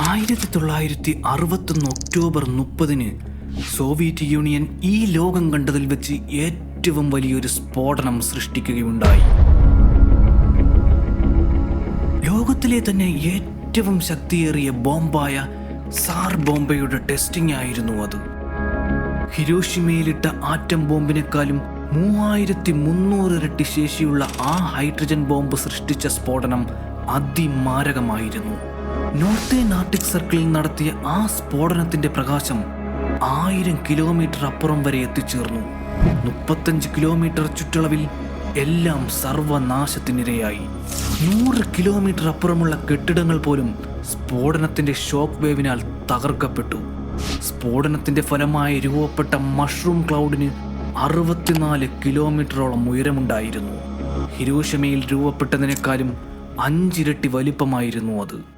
ആയിരത്തി തൊള്ളായിരത്തി അറുപത്തൊന്ന് ഒക്ടോബർ മുപ്പതിന് സോവിയറ്റ് യൂണിയൻ ഈ ലോകം കണ്ടതിൽ വെച്ച് ഏറ്റവും വലിയൊരു സ്ഫോടനം സൃഷ്ടിക്കുകയുണ്ടായി. ലോകത്തിലെ തന്നെ ഏറ്റവും ശക്തിയേറിയ ബോംബായ സാർ ബോംബയുടെ ടെസ്റ്റിംഗ് ആയിരുന്നു അത്. ഹിരോഷിമയിലിട്ട ആറ്റം ബോംബിനേക്കാളും മൂവായിരത്തി മുന്നൂറ് ഇരട്ടി ശേഷിയുള്ള ആ ഹൈഡ്രജൻ ബോംബ് സൃഷ്ടിച്ച സ്ഫോടനം അതിമാരകമായിരുന്നു. നോർത്തേൺ ആർട്ടിക് സർക്കിളിൽ നടത്തിയ ആ സ്ഫോടനത്തിന്റെ പ്രകാശം ആയിരം കിലോമീറ്റർ അപ്പുറം വരെ എത്തിച്ചേർന്നു. മുപ്പത്തഞ്ച് കിലോമീറ്റർ ചുറ്റളവിൽ എല്ലാം സർവനാശത്തിനിരയായി. നൂറ് കിലോമീറ്റർ അപ്പുറമുള്ള കെട്ടിടങ്ങൾ പോലും സ്ഫോടനത്തിന്റെ ഷോക്ക് വേവിനാൽ തകർക്കപ്പെട്ടു. സ്ഫോടനത്തിന്റെ ഫലമായി രൂപപ്പെട്ട മഷ്റൂം ക്ലൗഡിന് അറുപത്തിനാല് കിലോമീറ്ററോളം ഉയരമുണ്ടായിരുന്നു. ഹിരോഷമയിൽ രൂപപ്പെട്ടതിനേക്കാളും അഞ്ചിരട്ടി വലിപ്പമായിരുന്നു അത്.